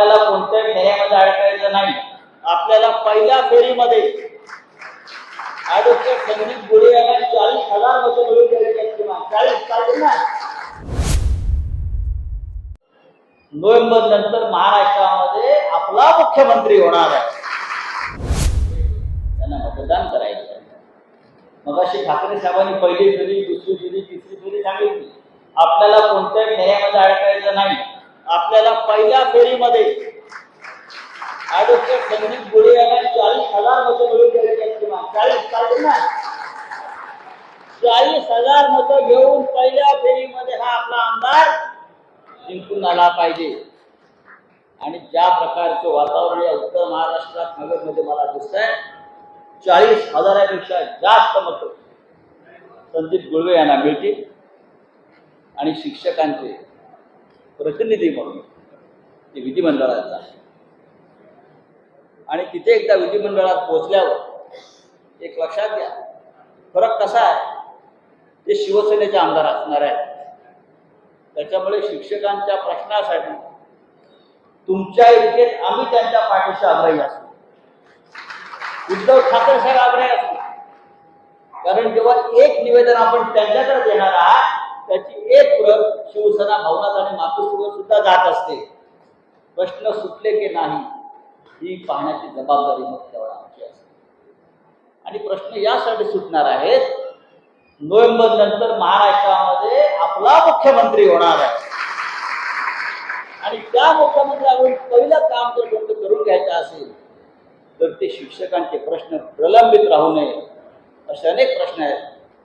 आपल्याला कोणत्याही फेऱ्यामध्ये अडकायचं नाही. आपल्याला पहिल्या फेरीमध्ये ऍडव्होकेट संदीप गुळे यांना चाळीस हजार मतं मिळून द्यायची किमान चाळीस चालेल ना. नोव्हेंबर नंतर महाराष्ट्रामध्ये आपला मुख्यमंत्री होणार आहे. त्यांना मतदान करायचं आहे. मगाशी ठाकरे साहेबांनी पहिली फेरी दुसरी फेरी तिसरी फेरी सांगितली. आपल्याला कोणत्याही फेऱ्यामध्ये अडकायचं नाही. आपल्याला पहिल्या फेरीमध्ये ऍडव्होकेट संदीप गुळे यांना चाळीस हजार मतं मिळून चाळीस चालते ना? चाळीस हजार मतं घेऊन पहिल्या फेरीमध्ये हा आपला आमदार जिंकून आला पाहिजे. आणि ज्या प्रकारचं वातावरण या उत्तर महाराष्ट्रात नगरमध्ये मला दिसत आहे चाळीस हजारापेक्षा जास्त मतं संदीप गुळवे यांना मिळतील. आणि शिक्षकांचे प्रतिनिधी म्हणून ते विधिमंडळात आहे. आणि तिथे एकदा विधिमंडळात पोहोचल्यावर एक लक्षात घ्या फरक कसा आहे? ते शिवसेनेचे आमदार असणार आहेत. त्याच्यामुळे शिक्षकांच्या प्रश्नासाठी तुमच्या इतकेच आम्ही त्यांच्या पाठीशी आग्रही असू. उद्धव ठाकरे साहेब आग्रही असू. कारण जेव्हा एक निवेदन आपण त्यांच्याकडे देणार आहात शिवसेना भवनात आणि मातोश्रीवर सुद्धा जात असते. प्रश्न सुटले की नाही ही पाहण्याची जबाबदारी मग तेवढा आमची असते. आणि प्रश्न यासाठी सुटणार आहेत नोव्हेंबर नंतर महाराष्ट्रामध्ये आपला मुख्यमंत्री होणार आहे. आणि त्या मुख्यमंत्र्याकडून पहिलं काम जर कोणतं करून घ्यायचं असेल तर ते शिक्षकांचे प्रश्न प्रलंबित राहू नये असे अनेक प्रश्न आहेत.